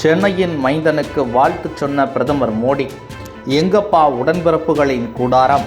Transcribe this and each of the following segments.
சென்னையின் மைந்தனுக்கு வாழ்த்து சொன்ன பிரதமர் மோடி எங்கப்பா உடன்பிறப்புகளின் கூடாரம்?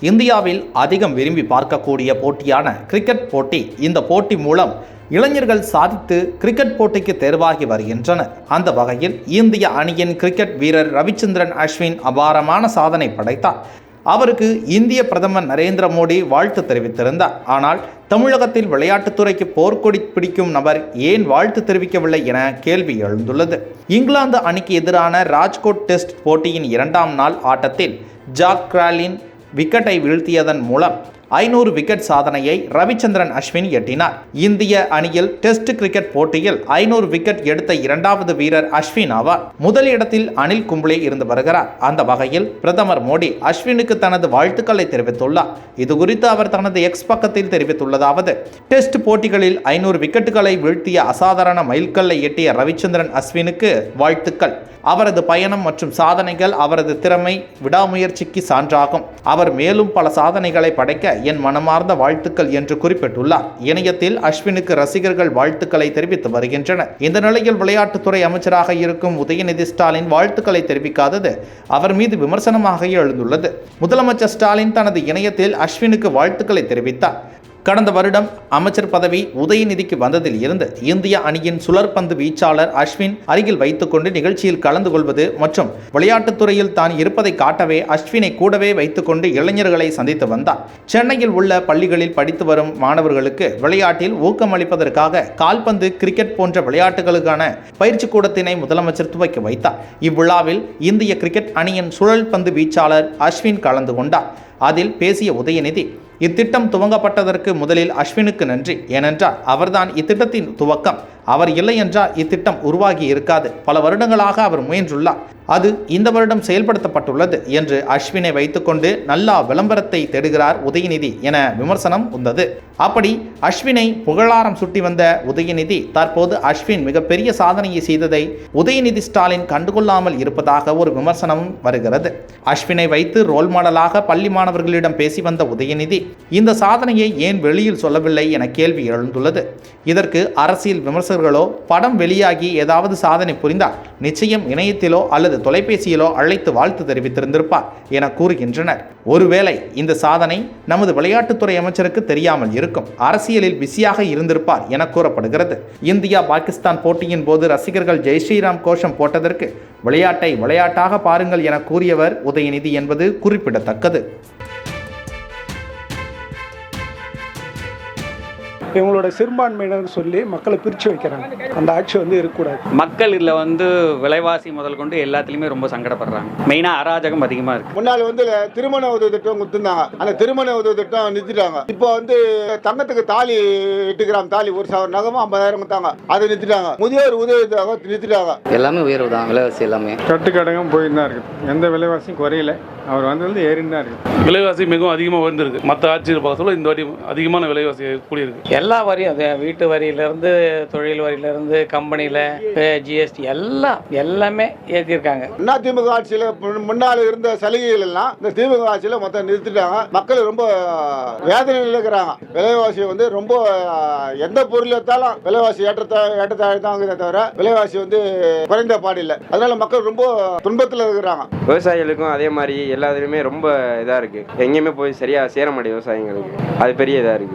இந்தியாவில் அதிகம் விரும்பி பார்க்கக்கூடிய போட்டியான கிரிக்கெட் போட்டி இந்த போட்டி மூலம் இளைஞர்கள் சாதித்து கிரிக்கெட் போட்டிக்கு தேர்வாகி வருகின்றனர். அந்த வகையில் இந்திய அணியின் கிரிக்கெட் வீரர் ரவிச்சந்திரன் அஸ்வின் அபாரமான சாதனை படைத்தார். அவருக்கு இந்திய பிரதமர் நரேந்திர மோடி வாழ்த்து தெரிவித்திருந்தார். ஆனால் தமிழகத்தில் விளையாட்டுத்துறைக்கு போர்க்கொடி பிடிக்கும் நபர் ஏன் வாழ்த்து தெரிவிக்கவில்லை என கேள்வி எழுந்துள்ளது. இங்கிலாந்து அணிக்கு எதிரான ராஜ்கோட் டெஸ்ட் போட்டியின் இரண்டாம் நாள் ஆட்டத்தில் ஜாக் கிராலின் விக்கெட்டை வீழ்த்தியதன் மூலம் ஐநூறு விக்கெட் சாதனையை ரவிச்சந்திரன் அஸ்வின் எட்டினார். இந்திய அணியில் டெஸ்ட் கிரிக்கெட் போட்டியில் ஐநூறு விக்கெட் எடுத்த இரண்டாவது வீரர் அஸ்வின் ஆவார். முதல் இடத்தில் அனில் கும்ப்ளே இருந்து வருகிறார். அந்த வகையில் பிரதமர் மோடி அஸ்வினுக்கு தனது வாழ்த்துக்களை தெரிவித்துள்ளார். இது குறித்து அவர் தனது எக்ஸ் பக்கத்தில் தெரிவித்துள்ளதாவது டெஸ்ட் போட்டிகளில் ஐநூறு விக்கெட்டுகளை வீழ்த்திய அசாதாரண மைல்கல்லை எட்டிய ரவிச்சந்திரன் அஸ்வினுக்கு வாழ்த்துக்கள். அவரது பயணம் மற்றும் சாதனைகள் அவரது திறமை விடாமுயற்சிக்கு சான்றாகும். அவர் மேலும் பல சாதனைகளை படைக்க என் மனமார்ந்த வாழ்த்துக்கள் என்று குறிப்பிட்டுள்ளார். இணையத்தில் அஸ்வினுக்கு ரசிகர்கள் வாழ்த்துக்களை தெரிவித்து வருகின்றனர். இந்த நிலையில் விளையாட்டுத்துறை அமைச்சராக இருக்கும் உதயநிதி ஸ்டாலின் வாழ்த்துக்களை தெரிவிக்காதது அவர் மீது விமர்சனமாக எழுந்துள்ளது. முதலமைச்சர் ஸ்டாலின் தனது இணையத்தில் அஸ்வினுக்கு வாழ்த்துக்களை தெரிவித்தார். கடந்த வருடம் அமைச்சர் பதவி உதயநிதிக்கு வந்ததில் இருந்து இந்திய அணியின் சுழற்பந்து வீச்சாளர் அஸ்வின் அருகில் வைத்துக்கொண்டு நிகழ்ச்சியில் கலந்து கொள்வது மற்றும் விளையாட்டுத் துறையில் தான் இருப்பதை காட்டவே அஸ்வினை கூடவே வைத்துக்கொண்டு இளைஞர்களை சந்தித்து வந்தார். சென்னையில் உள்ள பள்ளிகளில் படித்து வரும் மாணவர்களுக்கு விளையாட்டில் ஊக்கமளிப்பதற்காக கால்பந்து கிரிக்கெட் போன்ற விளையாட்டுகளுக்கான பயிற்சி கூடத்தினை முதலமைச்சர் துவக்கி வைத்தார். இவ்விழாவில் இந்திய கிரிக்கெட் அணியின் சுழல் பந்து வீச்சாளர் அஸ்வின் கலந்து கொண்டார். அதில் பேசிய உதயநிதி இத்திட்டம் துவங்கப்பட்டதற்கு முதலில் அஸ்வினுக்கு நன்றி. ஏனென்றால் அவர்தான் இத்திட்டத்தின் துவக்கம். அவர் இல்லை என்றால் இத்திட்டம் உருவாகி இருக்காது. பல வருடங்களாக அவர் முயன்றுள்ளார். அது இந்த வருடம் செயல்படுத்தப்பட்டுள்ளது என்று அஸ்வினை வைத்துக்கொண்டு நல்லா விளம்பரத்தை தேடுகிறார் உதயநிதி என விமர்சனம் வந்தது அப்படி அஸ்வினை புகழாரம் சுட்டி வந்த உதயநிதி தற்போது அஸ்வின் மிகப்பெரிய சாதனையை செய்ததை உதயநிதி ஸ்டாலின் கண்டுகொள்ளாமல் இருப்பதாக ஒரு விமர்சனமும் வருகிறது. அஸ்வினை வைத்து ரோல் மாடலாக பள்ளி மாணவர்களிடம் பேசி வந்த உதயநிதி இந்த சாதனையை ஏன் வெளியில் சொல்லவில்லை என கேள்வி எழுந்துள்ளது. இதற்கு அரசியல் விமர்சனம் விமர்சகர்களோ படம் வெளியாகி ஏதாவது சாதனை புரிந்தால் நிச்சயம் இணையத்திலோ அல்லது தொலைபேசியிலோ அழைத்து வாழ்த்து தெரிவித்திருந்திருப்பார் என கூறுகின்றனர். ஒருவேளை இந்த சாதனை நமது விளையாட்டுத்துறை அமைச்சருக்கு தெரியாமல் இருக்கும். அரசியலில் பிஸியாக இருந்திருப்பார் என கூறப்படுகிறது. இந்தியா பாகிஸ்தான் போட்டியின் போது ரசிகர்கள் ஜெய் ஸ்ரீராம் கோஷம் போட்டதற்கு விளையாட்டை விளையாட்டாக பாருங்கள் என கூறியவர் உதயநிதி என்பது குறிப்பிடத்தக்கது. இவங்களோட சிறுபான்மையினர் சொல்லி மக்களை பிரித்து வைக்கிறாங்க. அந்த ஆட்சி வந்து இருக்கக்கூடாது. மக்கள் இதில் வந்து விலைவாசி முதல் கொண்டு எல்லாத்துலேயுமே ரொம்ப சங்கடப்படுறாங்க. மெயினாக அராஜகம் அதிகமாக இருக்குது முன்னாள் வந்து திருமண உதவி திட்டம் கொடுத்துருந்தாங்க. அந்த திருமண உதவி திட்டம் நிறுத்திட்டாங்க. இப்போ வந்து தங்கத்துக்கு தாலி எட்டு கிராம் தாலி ஒரு சவரம் நகமும் ஐம்பதாயிரம் கொடுத்தாங்க. அதை நிறுத்திட்டாங்க. முதியோர் உதவி நிறுத்திட்டாங்க. எல்லாமே உயர்வு தான் விலைவாசி எல்லாமே. கட்டுக்கடகம் போயின்னு தான் இருக்குது எந்த விலைவாசியும் குறையல. அவர் வந்ததுலேருந்து ஏறின்னு தான் இருக்குது விலைவாசி மிகவும் அதிகமாக உயர்ந்திருக்கு. மற்ற ஆட்சியர் பார்க்க சொல்ல இந்த வாட்டி அதிகமான விலைவாசி கூடியிருக்கு. எல்லா வரியும் அது. வீட்டு வரியிலேருந்து தொழில் வரியிலேருந்து கம்பெனியில் ஜிஎஸ்டி எல்லாம் எல்லாமே ஏற்றிருக்காங்க அண்ணா திமுக ஆட்சியில முன்- முன்னால இருந்த சலுகைகள் எல்லாம் இந்த திமுக ஆட்சியில மொத்தம் நிறுத்திட்டாங்க. மக்கள் ரொம்ப வேதனையில் இருக்கிறாங்க. விலைவாசி வந்து ரொம்ப எந்த பொருள் எடுத்தாலும் விலைவாசி ஏற்றத்தா ஏற்றத்தாழ் தான் தவிர விலைவாசி வந்து குறைந்த பாடில்லை. அதனால மக்கள் ரொம்ப துன்பத்தில் இருக்கிறாங்க. விவசாயிகளுக்கும் அதே மாதிரி எல்லாத்துலேயுமே ரொம்ப இதாக இருக்குது எங்கேயுமே போய் சரியாக சேர மாட்டேங்குது விவசாயிங்களுக்கு. அது பெரிய இதாக இருக்குது